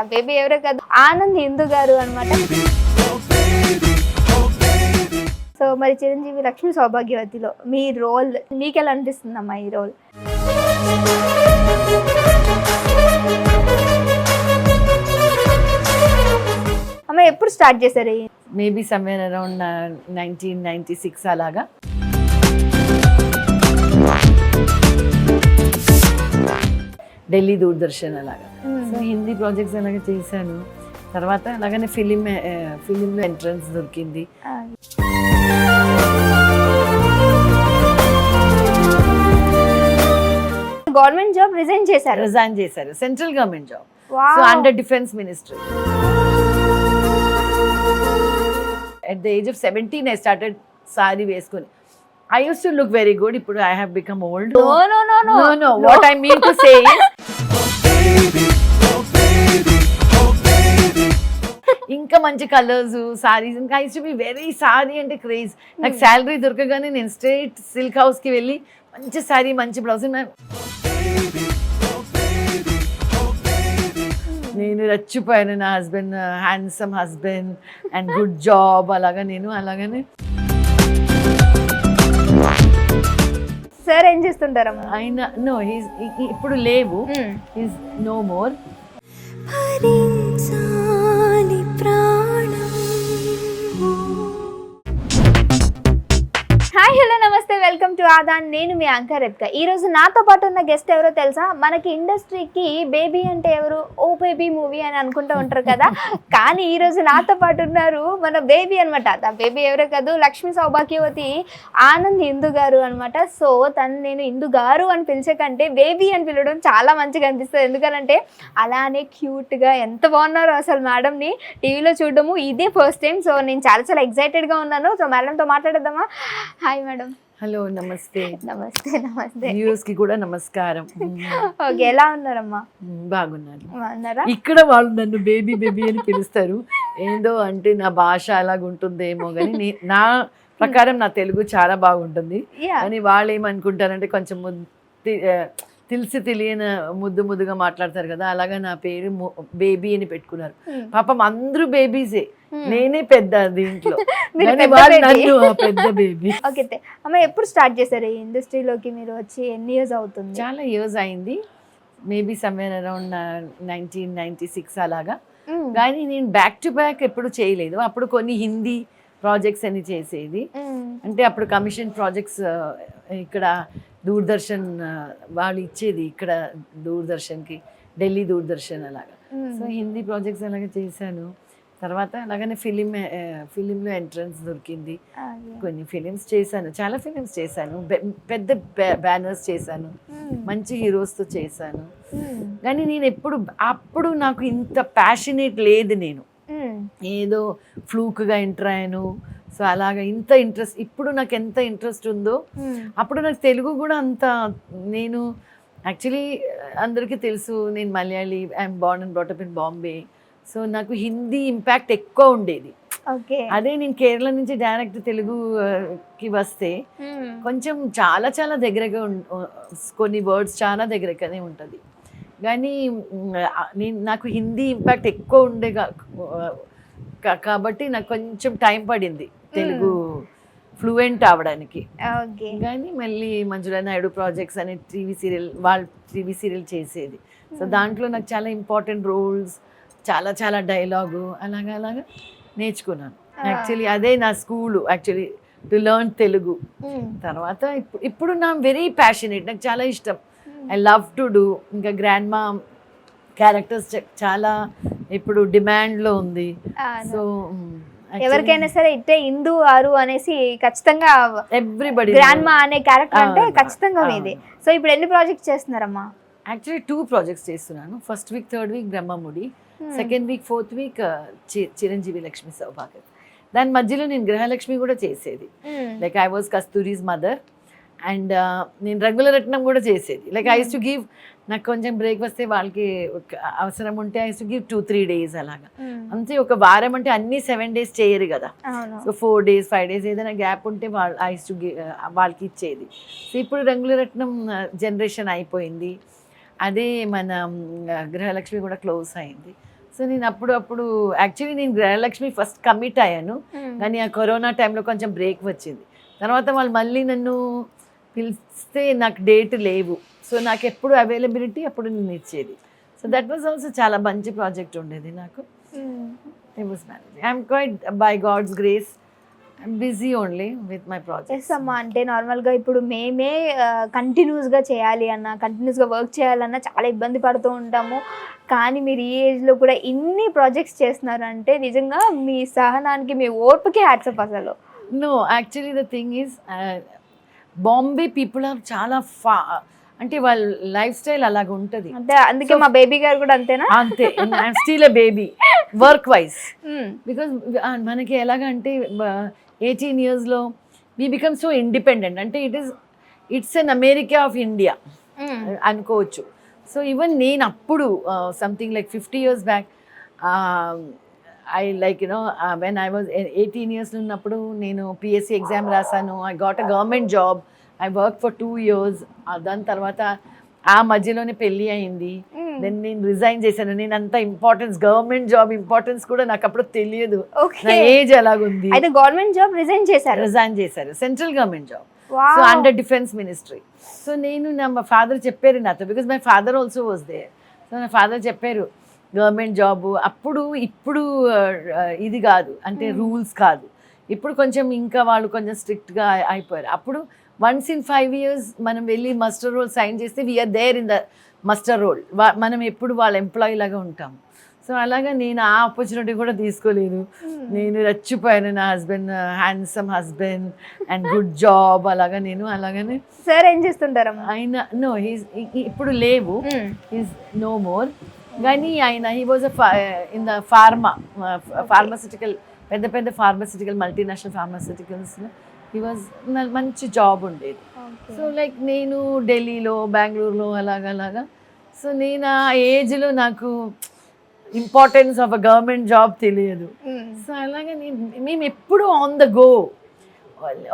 The baby ఎవరో కాదు? ఆనంద్ ఇందు గారు అనమాట సో మరి చిరంజీవి లక్ష్మి సౌభాగ్యవతిలో మీ రోల్ మీకు ఎలా అనిపిస్తుందమ్మా ఈ రోల్? అమ్మ ఎప్పుడు స్టార్ట్ చేశారు maybe somewhere around nineteen ninety six అలాగా. ఢిల్లీ దూరదర్శన్ అలాగా. సో హిందీ ప్రాజెక్ట్స్ అలాగా చేశాను. తర్వాత అలాగనే ఫిలిం ఫిలింలో ఎంట్రన్స్ దొరికింది. గవర్నమెంట్ జాబ్ రిజైన్ చేశారు. రిజైన్ చేశారు. Central government job. So under defence ministry at the age of seventeen I started sari వేసుకొని. I use to look very good ఇప్పుడు I have become old No, no, no, no. no no. What i mean to ఇంకా మంచి colours saris ఇంకా I use to be very sari అంటే craze నాకు salary దొరకగానే నేను straight silk హౌస్కి వెళ్ళి మంచి సారీ మంచి బ్లౌజ్ నేను రచ్చిపోయాను నా husband handsome husband and good job అలాగా నేను అలాగనే. సార్ ఏం చేస్తుంటారమ్మా ఆయన నో హీస్ ఇప్పుడు లేవు. Hmm. Is no more welcome to Aadhan. నేను మీ అంకర్ రెప్క ఈ రోజు నాతో పాటు ఉన్న గెస్ట్ ఎవరో తెలుసా? మనకి ఇండస్ట్రీకి బేబీ అంటే ఎవరు? ఓ బేబీ మూవీ అని అనుకుంటూ ఉంటారు కదా. కానీ ఈ రోజు నాతో పాటు ఉన్నారు మన బేబీ అనమాట ఆ బేబీ ఎవరో కాదు లక్ష్మీ సౌభాగ్యవతి ఆనంద్ ఇందు గారు అనమాట సో తను నేను ఇందు గారు అని పిలిచే కంటే బేబీ అని పిలవడం చాలా మంచిగా అనిపిస్తుంది. ఎందుకంటే అలానే క్యూట్గా ఎంత బాగున్నారో అసలు మేడంని టీవీలో చూడడము. ఇదే ఫస్ట్ టైం సో నేను చాలా చాలా ఎక్సైటెడ్గా ఉన్నాను. సో మేడంతో మాట్లాడదామా హాయ్ మేడం హలో నమస్తే. నమస్తే నమస్తే. వ్యూస్కి కూడా నమస్కారం. ఓకే ఎలా ఉన్నారమ్మా? మ్మ్, బాగున్నాను ఇక్కడ వాళ్ళు నన్ను బేబీ బేబీ అని పిలుస్తారు. ఏందో అంటే నా భాష అలాగుంటుందేమో కానీ నే- ప్రకారం నా తెలుగు చాలా బాగుంటుంది. కానీ వాళ్ళు ఏమనుకుంటారంటే కొంచెం తెలిసి తెలియని ముద్దు ముద్దుగా మాట్లాడతారు కదా అలాగా నా పేరు బేబీ అని పెట్టుకున్నారు. పాపం అందరూ బేబీసే. నేనే పెద్ద దీంట్లో. పెద్ద బేబీ ఓకే అమ్మ ఎప్పుడు స్టార్ట్ చేశారు ఈ ఇండస్ట్రీలోకి మీరు వచ్చి? ఎన్ని ఇయర్స్ అవుతుంది? చాలా ఇయర్స్ అయింది. Maybe somewhere around nineteen ninety six అలాగా. మ్మ్. కానీ నేను బ్యాక్ టు బ్యాక్ ఎప్పుడు చేయలేదు. అప్పుడు కొన్ని హిందీ ప్రాజెక్ట్స్ అని చేసేది. మ్మ్. అంటే అప్పుడు కమిషన్ ప్రాజెక్ట్స్ ఇక్కడ దూరదర్శన్ వాళ్ళు ఇచ్చేది ఇక్కడ దూరదర్శన్కి ఢిల్లీ దూరదర్శన్ అలాగా. సో హిందీ ప్రాజెక్ట్స్ అలాగే చేశాను. తర్వాత అలాగనే ఫిలిం ఫిలింలో ఎంట్రన్స్ దొరికింది. కొన్ని ఫిలిమ్స్ చేశాను చాలా ఫిలిమ్స్ చేశాను పెద్ద బ్యానర్స్ చేశాను. మంచి హీరోస్తో చేశాను. కానీ నేను ఎప్పుడు అప్పుడు నాకు ఇంత ప్యాషనేట్ లేదు నేను. ఏదో ఫ్లూక్గా ఎంటర్ అయ్యాను సో అలాగా ఇంత ఇంట్రెస్ట్ ఇప్పుడు నాకు ఎంత ఇంట్రెస్ట్ ఉందో. అప్పుడు నాకు తెలుగు కూడా అంత నేను యాక్చువల్లీ అందరికీ తెలుసు నేను Malayali I'm born and brought up in Bombay so నాకు హిందీ ఇంపాక్ట్ ఎక్కువ ఉండేది. ఓకే. అదే నేను కేరళ నుంచి డైరెక్ట్ తెలుగుకి వస్తే. కొంచెం చాలా చాలా దగ్గరగా కొన్ని వర్డ్స్ చాలా దగ్గరగానే ఉంటుంది. కానీ నేను నాకు హిందీ ఇంపాక్ట్ ఎక్కువ ఉండే కాబట్టి నాకు కొంచెం టైం పడింది తెలుగు ఫ్లూయెంట్ అవడానికి ఓకే. కానీ మళ్ళీ మంజులా నాయుడు ప్రాజెక్ట్స్ అనే టీవీ సీరియల్ వాళ్ళు టీవీ సీరియల్ చేసేది. సో దాంట్లో నాకు చాలా ఇంపార్టెంట్ రోల్స్ చాలా చాలా డైలాగు అలాగా అలాగా నేర్చుకున్నాను. యాక్చువల్లీ అదే నా school. Actually to learn Telugu. తర్వాత ఇప్పుడు ఇప్పుడు నా వెరీ ప్యాషనేట్ నాకు చాలా ఇష్టం. ఐ లవ్ టు డూ ఇంకా గ్రాండ్ మా క్యారెక్టర్స్ చాలా ఇప్పుడు డిమాండ్లో ఉంది. సో ఎవరికైనా సరే ఇట్టే ఇందు ఆరు అనేసి ఖచ్చితంగా ఎవ్రీబడి గ్రాండ్ మా అనే క్యారెక్టర్ అంటే ఖచ్చితంగా మీది. సో ఇప్పుడు ఎన్ని ప్రాజెక్ట్స్ చేస్తున్నారమ్మా? యాక్చువల్లీ టూ ప్రాజెక్ట్స్ చేస్తున్నాను. First week third week Brahmamudi. Second week fourth week Chiranjeevi Lakshmi Sowbhagyam దాని మధ్యలో నేను గృహలక్ష్మి కూడా చేసేది. Like I was Kasturi's mother and నేను రెగ్యులర్ రత్నం కూడా చేసేది. లైక్ ఐ టు గివ్ నాకు కొంచెం బ్రేక్ వస్తే వాళ్ళకి అవసరం ఉంటే I to give two three days అలాగా. మ్మ్. అంతే ఒక వారం అంటే అన్ని సెవెన్ డేస్ చేయరు కదా. So four days five days ఏదైనా గ్యాప్ ఉంటే వాళ్ళు ఐస్ టు వాళ్ళకి ఇచ్చేది. సో ఇప్పుడు రంగుల రత్నం జనరేషన్ అయిపోయింది. అదే మన గృహలక్ష్మి కూడా క్లోజ్ అయింది. సో నేను అప్పుడు అప్పుడు యాక్చువల్లీ నేను గృహలక్ష్మి ఫస్ట్ కమిట్ అయ్యాను. కానీ ఆ కరోనా టైంలో కొంచెం బ్రేక్ వచ్చింది. తర్వాత వాళ్ళు మళ్ళీ నన్ను పిలిస్తే నాకు డేట్ లేవు. సో నాకు ఎప్పుడు అవైలబిలిటీ అప్పుడు నేను ఇచ్చేది. సో దట్ వాజ్ ఆల్సో చాలా మంచి ప్రాజెక్ట్ ఉండేది నాకు. I was manage I'm quite by God's grace busy only with my project yes అమ్మా అంటే నార్మల్గా ఇప్పుడు మేమే కంటిన్యూస్గా చేయాలి అన్న కంటిన్యూస్గా వర్క్ చేయాలన్నా చాలా ఇబ్బంది పడుతూ ఉంటాము. కానీ మీరు ఈ ఏజ్లో కూడా ఇన్ని ప్రాజెక్ట్స్ చేస్తున్నారు అంటే నిజంగా మీ సహనానికి మీ ఓర్పుకి హ్యాట్సప్ అసలు. No actually the thing is Bombay people are చాలా ఫా అంటే వాళ్ళ లైఫ్ స్టైల్ అలాగ ఉంటుంది. అంటే అందుకే మా బేబీ గారు కూడా అంతేనా? అంతే still baby work wise. Because మనకి ఎలాగంటే ఎయిటీన్ ఇయర్స్లో వీ బికమ్ సో ఇండిపెండెంట్ అంటే it is it's an America of India. అనుకోవచ్చు. సో ఈవెన్ నేను అప్పుడు something like fifty years back I like you know when I was eighteen years ఉన్నప్పుడు నేను PSC exam రాశాను. I got a government job I work for two years దాని తర్వాత ఆ మధ్యలోనే పెళ్ళి అయింది. మ్మ్. దెన్ నేను రిజైన్ చేశాను. నేను అంత ఇంపార్టెన్స్ గవర్నమెంట్ జాబ్ ఇంపార్టెన్స్ కూడా నాకు అప్పుడు తెలియదు. నా ఏజ్ ఎలాగుంది? అయితే గవర్నమెంట్ జాబ్ రిజైన్ చేశారు. రిజైన్ చేశారు. Central government job. So under defence ministry so నేను నా మా ఫాదర్ చెప్పారు నాతో. Because my father also was they so నా ఫాదర్ చెప్పారు గవర్నమెంట్ జాబ్ అప్పుడు ఇప్పుడు ఇది కాదు. అంటే రూల్స్ కాదు. ఇప్పుడు కొంచెం ఇంకా వాళ్ళు కొంచెం స్ట్రిక్ట్గా అయిపోయారు. అప్పుడు వన్స్ ఇన్ ఫైవ్ ఇయర్స్ మనం వెళ్ళి మస్టర్ రోల్ సైన్ చేస్తే we are there in the muster roll మనం ఎప్పుడు వాళ్ళ ఎంప్లాయీ లాగా ఉంటాం. సో అలాగా నేను ఆ ఆపర్చునిటీ కూడా తీసుకోలేదు. నేను రచ్చిపోయాను నా husband handsome husband and good job అలాగా నేను అలాగనే. సార్ ఏం చేస్తుంటారమ్మా? ఆయన నో హీస్ ఇప్పుడు లేవు. ఈజ్ నో మోర్ కానీ ఆయన he was in the pharma pharmaceutical పెద్ద పెద్ద ఫార్మసిటికల్ మల్టీనేషనల్ ఫార్మసిటికల్స్లో హీ వాజ్ మంచి జాబ్ ఉండేది. సో లైక్ నేను ఢిల్లీలో బెంగళూరులో అలాగా అలాగా. సో నేను ఆ ఏజ్లో నాకు importance of a government job తెలియదు. సో అలాగే నేను మేము ఎప్పుడు ఆన్ ద గో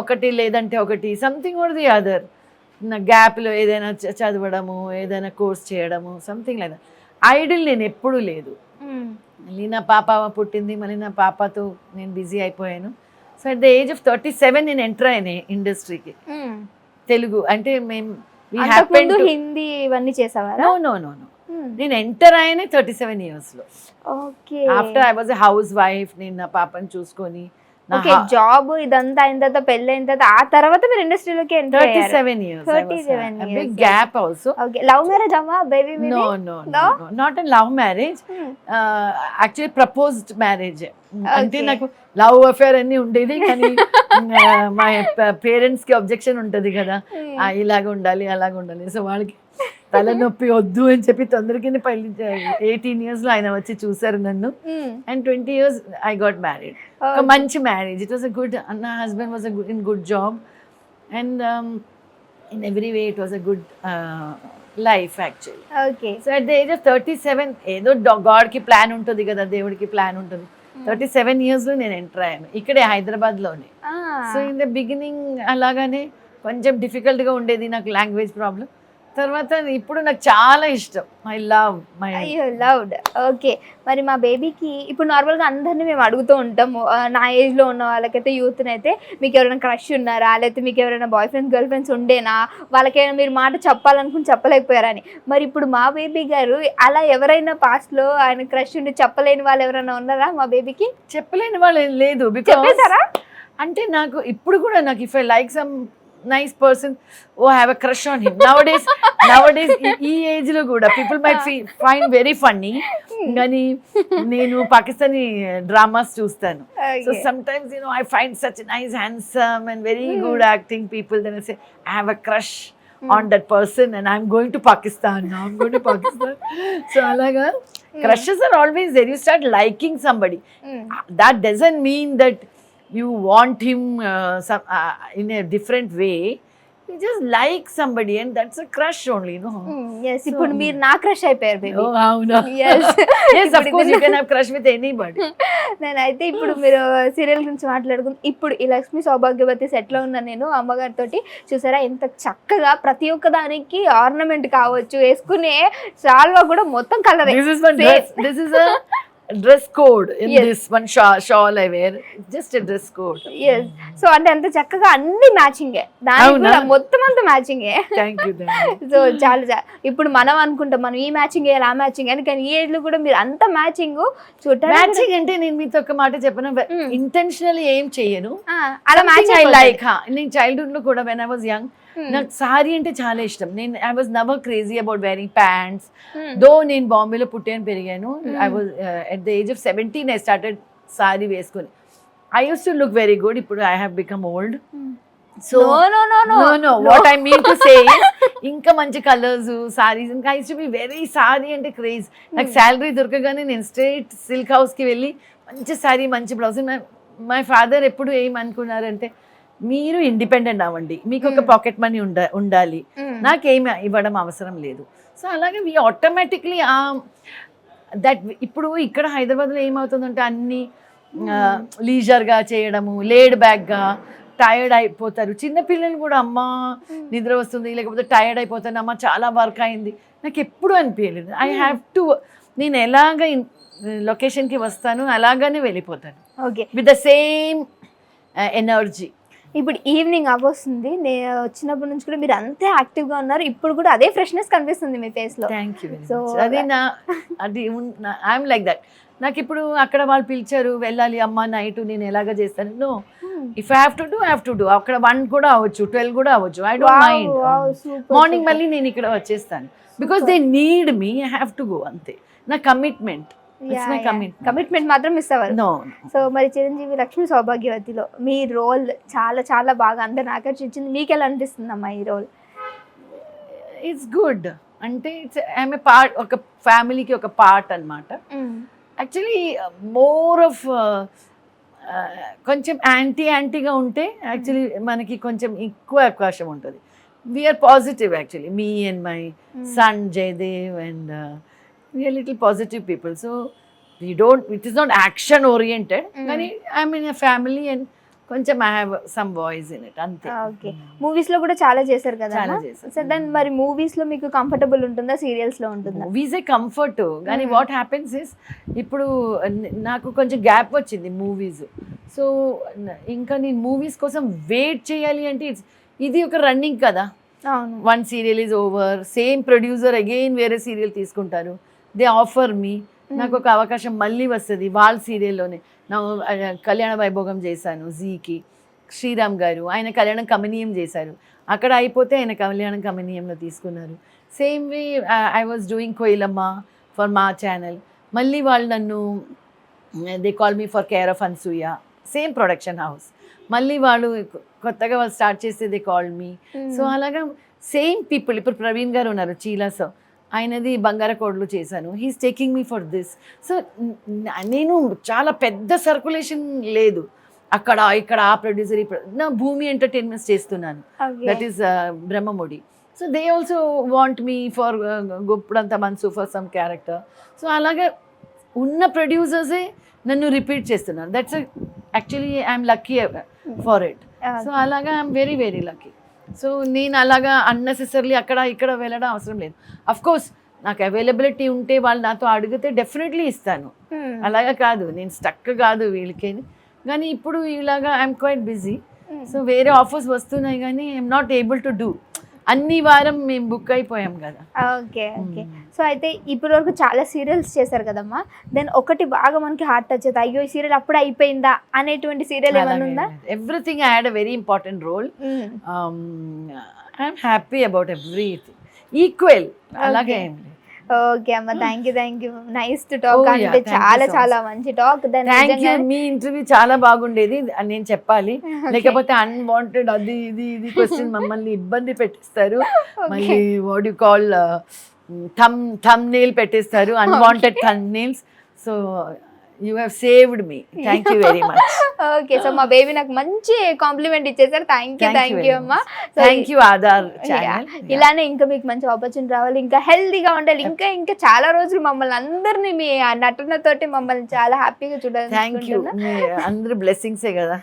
ఒకటి లేదంటే ఒకటి సంథింగ్ ఆర్ ది అదర్ నా గ్యాప్లో ఏదైనా చదవడము ఏదైనా కోర్స్ చేయడము సంథింగ్ లేదా ఐడిల్ నేను ఎప్పుడూ లేదు. మ్మ్. మళ్ళీ నా పాప పుట్టింది మళ్ళీ నా పాపతో నేను బిజీ అయిపోయాను. So at the age of thirty seven నేను ఎంటర్ అయ్యాను ఇండస్ట్రీకి. తెలుగు అంటే మేము హిందీ ఇవన్నీ చేసేవారా? No no no. నేను ఎంటర్ అయ్యానే థర్టీ సెవెన్ ఇయర్స్లో okay after I was housewife నేను నా పాపని చూసుకొని ఓకే జాబ్ ఇదంతా అయిన తర్వాత పెళ్ళి అయిన తర్వాత ఆ తర్వాత మీరు ఇండస్ట్రీలోకి enter thirty seven years 37 big years. Gap also okay love marriage అమ్మా baby no no? Not an love marriage actually proposed marriage అంటే. నాకు లవ్ అఫేర్ అన్ని ఉండేది కానీ మా పేరెంట్స్కి అబ్జెక్షన్ ఉంటది కదా. ఆ, ఇలాగ ఉండాలి అలాగ ఉండాలి. సో వాళ్ళకి తలనొప్పి వద్దు అని చెప్పి తొందరగానే పెళ్ళి ఎయిటీన్ ఇయర్స్లో ఆయన వచ్చి చూసారు నన్ను. And twenty years I got married ఒక మంచి marriage it was a good నా husband was a good in good job and in every way it was a good life actually okay so at the age of thirty seven ఏదో గాడ్కి plan ఉంటుంది కదా దేవుడికి plan ఉంటుంది. Thirty seven ఇయర్స్లో నేను enter అయ్యాను. ఇక్కడే హైదరాబాద్లోనే. సో ఇన్ ద బిగినింగ్ అలాగానే కొంచెం డిఫికల్ట్గా ఉండేది నాకు లాంగ్వేజ్ ప్రాబ్లం తర్వాత ఇప్పుడు నాకు చాలా ఇష్టం. ఐ లవ్ మై అయ్యో లవ్డ్ ఓకే మరి మా బేబీకి ఇప్పుడు నార్మల్గా అందరినీ మేము అడుగుతూ ఉంటాము. నా ఏజ్లో ఉన్న వాళ్ళకైతే యూత్ని అయితే మీకు ఎవరైనా క్రష్ ఉన్నారా? లేకపోతే మీకు ఎవరైనా బాయ్ ఫ్రెండ్స్ గర్ల్ ఫ్రెండ్స్ ఉండేనా? వాళ్ళకైనా మీరు మాట చెప్పాలనుకుని చెప్పలేకపోయారని మరి ఇప్పుడు మా బేబీ గారు అలా ఎవరైనా పాస్ట్లో ఆయన క్రష్ ఉండి చెప్పలేని వాళ్ళు ఎవరైనా ఉన్నారా మా బేబీకి చెప్పలేని వాళ్ళు లేదు. చెప్పేశారా? అంటే నాకు ఇప్పుడు కూడా నాకు if I like some nice person oh have a crush on him nowadays nowadays ఈ ఏజ్లో కూడా people my find very funny కానీ నేను పాకిస్తానీ డ్రామాస్ చూస్తాను. So. Sometimes you know I find such nice handsome and very good acting people then say I have a crush on that person and I'm going to Pakistan I'm going to Pakistan so అలాగా crushes are always there you start liking somebody that doesn't mean that you want him some in a different way you just like somebody and that's a crush only no yes ఇప్పుడు మీరు నా crush అయిపోయారు baby అవును? Yes yes of course you can have crush with anybody నేను అయితే ఇప్పుడు మీరు serial గురించి మాట్లాడుకుంది ఇప్పుడు ఈ లక్ష్మి సౌభాగ్యవతి సెట్లో ఉన్నా నేను అమ్మగారితో చూసారా ఇంత చక్కగా ప్రతి ఒక్క దానికి ఆర్నమెంట్ కావచ్చు వేసుకునే శాల్వా కూడా మొత్తం colour this this is In Yes. this one shawl, shawl I wear. Just a dress code. So అంటే అంత చక్కగా అన్ని మ్యాచింగే? కూడా మొత్తం అంతా మ్యాచింగే. సో చాలా ఇప్పుడు మనం అనుకుంటాం మనం ఈ మ్యాచింగ్ వేయాలి ఆ మ్యాచింగ్ అని కానీ ఈ ఏజ్లో కూడా మీరు అంత మ్యాచింగ్ చూడటానికి మ్యాచింగ్ అంటే నేను మీతో ఒక మాట చెప్పను Mm. ఇంటెన్షనల్లీ ఏం చేయను అలా మ్యాచ్ ఐ లైక్ నేను చైల్డ్హుడ్లో కూడా when I was young Hmm. నాకు సారీ అంటే చాలా ఇష్టం. నేను I was never crazy about wearing pants Hmm. Though నేను బాంబేలో పుట్టాను పెరిగాను Hmm. I was at the age of seventeen I started sari వేసుకొని. I use to look very good ఇప్పుడు I have become old so no no no no no no what I mean to say ఇంకా మంచి colours saris ఇంకా ice to be very sari అంటే craze నాకు salary దొరకగానే నేను straight silk హౌస్కి వెళ్ళి మంచి సారీ మంచి బ్లౌజ్ మై ఫాదర్ ఎప్పుడు ఏమనుకున్నారంటే మీరు ఇండిపెండెంట్ అవ్వండి. మీకు ఒక. పాకెట్ మనీ ఉండ ఉండాలి. నాకేమి ఇవ్వడం అవసరం లేదు. సో అలాగే వి ఆటోమేటిక్లీ దట్ ఇప్పుడు ఇక్కడ హైదరాబాద్లో ఏమవుతుందంటే అన్ని లీజర్గా చేయడము లేడ్ బ్యాక్గా టైర్డ్ అయిపోతారు. చిన్న పిల్లలు కూడా అమ్మ నిద్ర వస్తుంది లేకపోతే టైర్డ్ అయిపోతాను అమ్మ చాలా వర్క్ అయింది. నాకు ఎప్పుడు అనిపించలేదు ఐ హ్యావ్ టు నేను ఎలాగ లొకేషన్కి వస్తాను అలాగానే వెళ్ళిపోతాను. Okay. With the same energy ఇప్పుడు ఈవినింగ్ అవ్వస్తుంది. నేను వచ్చినప్పటి నుంచి కూడా మీరు అంతే యాక్టివ్గా ఉన్నారు. ఇప్పుడు కూడా అదే ఫ్రెష్నెస్ కనిపిస్తుంది మీ ఫేస్లో. థ్యాంక్ యూ మచ్ అది నా అది ఐఎమ్ లైక్ దట్ నాకు ఇప్పుడు అక్కడ వాళ్ళు పిలిచారు వెళ్ళాలి అమ్మ నైట్ నేను ఎలాగ చేస్తాను? No if I have to do have to do అక్కడ వన్ కూడా అవ్వచ్చు ట్వెల్వ్ కూడా అవ్వచ్చు. ఐ డోంట్ మైండ్ మార్నింగ్ మళ్ళీ నేను ఇక్కడ వచ్చేస్తాను. Because they need me I have to go అంతే. నా కమిట్మెంట్ కమిట్మెంట్ మాత్రం మిస్ అవ్వరు. సో మరి చిరంజీవి లక్ష్మి సౌభాగ్యవతిలో మీ రోల్ చాలా చాలా బాగా అందరిని ఆకర్షించింది. మీకు ఎలా అనిపిస్తుంది అమ్మా ఈ రోల్ ఇట్స్ గుడ్ అంటే ఇట్స్ ఐఎమ్ ఏ పార్ట్ ఒక ఫ్యామిలీకి ఒక పార్ట్ అన్నమాట. యాక్చువల్లీ మోర్ ఆఫ్ కొంచెం యాంటీ యాంటీగా ఉంటే యాక్చువల్లీ మనకి కొంచెం ఎక్కువ అవకాశం ఉంటుంది. We're positive actually me and my son Jaidev and we're little positive people so we don't it is not action oriented Mm. కానీ ఐ మీన్ ఫ్యామిలీ అండ్ కొంచెం I have some voice in it అంతే. Okay మూవీస్లో కూడా చాలా చేశారు కదా. So దాని మరి మూవీస్లో మీకు కంఫర్టబుల్ ఉంటుందా సీరియల్స్లో ఉంటుందా? మూవీసే కంఫర్ట్ కానీ Mm. వాట్ హ్యాపెన్స్ ఇస్ ఇప్పుడు నాకు కొంచెం గ్యాప్ వచ్చింది మూవీస్ సో ఇంకా నేను మూవీస్ కోసం వెయిట్ చేయాలి అంటే it's- ఇది ఒక రన్నింగ్ కదా. One serial is over same producer again వేరే సీరియల్ తీసుకుంటారు. దే ఆఫర్ మీ నాకు ఒక అవకాశం మళ్ళీ వస్తుంది వాళ్ళ సీరియల్లోనే. నా కళ్యాణ వైభోగం చేశాను జీకి. శ్రీరామ్ గారు ఆయన కళ్యాణం కమనీయం చేశారు. అక్కడ అయిపోతే ఆయన కళ్యాణం కమనీయంలో తీసుకున్నారు. Same way I was doing Koilamma for Maa channel మళ్ళీ వాళ్ళు నన్ను they call me for care of Anasuya same production house మళ్ళీ వాళ్ళు కొత్తగా వాళ్ళు స్టార్ట్ చేస్తే దే కాల్ మీ సో అలాగా సేమ్ పీపుల్ ఇప్పుడు ప్రవీణ్ గారు ఉన్నారు చీలాసో ఆయనది బంగార కోడ్లు చేశాను. He's taking me for this so నేను చాలా పెద్ద సర్కులేషన్ లేదు. అక్కడ ఇక్కడ ఆ ప్రొడ్యూసర్ నా భూమి ఎంటర్టైన్మెంట్స్ చేస్తున్నాను. That is Brahmamudi so they also want me for గొప్పడంత మనసు ఫర్ సమ్ క్యారెక్టర్ సో అలాగే ఉన్న ప్రొడ్యూసర్సే నన్ను రిపీట్ చేస్తున్నారు. That's actually I'm lucky for it so అలాగా I'm very very lucky so నేను అలాగా అన్నెసెసరీ అక్కడ ఇక్కడ వెళ్ళడం అవసరం లేదు. అఫ్ కోర్స్ నాకు అవైలబిలిటీ ఉంటే వాళ్ళు నాతో అడిగితే డెఫినెట్లీ ఇస్తాను. అలాగా కాదు నేను స్టక్ కాదు వీళ్ళకి. కానీ ఇప్పుడు ఇలాగా ఐఎమ్ క్వైట్ బిజీ సో వేరే ఆఫర్స్ వస్తున్నాయి కానీ I'm not able to do అన్ని వారం మేము బుక్ అయిపోయాం కదా. Okay okay. సో అయితే ఇప్పటి వరకు చాలా సీరియల్స్ చేశారు కదమ్మా. దెన్ ఒకటి బాగా మనకి హార్ట్ టచ్ అవుతుంది అయ్యో ఈ సీరియల్ అప్పుడు అయిపోయిందా అనేటువంటి సీరియల్ ఏమైనా ఉందా? Everything I had a very important role I'm happy about everything equal అలాగే. ఓకే అమ్మ thank you thank you nice to talk అంటే చాలా. చాలా మంచి టాక్ దాని థ్యాంక్ యూ మీ ఇంటర్వ్యూ చాలా బాగుండేది. అని నేను చెప్పాలి. లేకపోతే అన్వాంటెడ్ అది ఇది ఇది క్వశ్చన్ మమ్మల్ని ఇబ్బంది పెట్టిస్తారు. మళ్ళీ what you call thumb thumb nail పెట్టేస్తారు. Unwanted thumb nails so you have saved me thank you very much okay so మా బేబీ నాకు మంచి కాంప్లిమెంట్ ఇచ్చేసారు. Thank you Thank you thank you అమ్మా. థ్యాంక్ యూ ఆధార్ ఇలానే ఇంకా మీకు మంచి ఆపర్చునిటీ రావాలి. ఇంకా హెల్దీగా ఉండాలి. ఇంకా ఇంకా చాలా రోజులు మమ్మల్ని అందరినీ మీ నటనతోటి మమ్మల్ని చాలా హ్యాపీగా థ్యాంక్ యూ చూడాలి అందరూ బ్లెస్సింగ్సే కదా.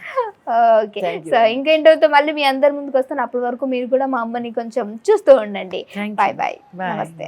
ఓకే. సో ఇంకేంటవుతో మళ్ళీ మీ అందరి ముందుకు వస్తాను. అప్పటి వరకు మీరు కూడా మా అమ్మని కొంచెం చూస్తూ ఉండండి. Bye bye Bye. నమస్తే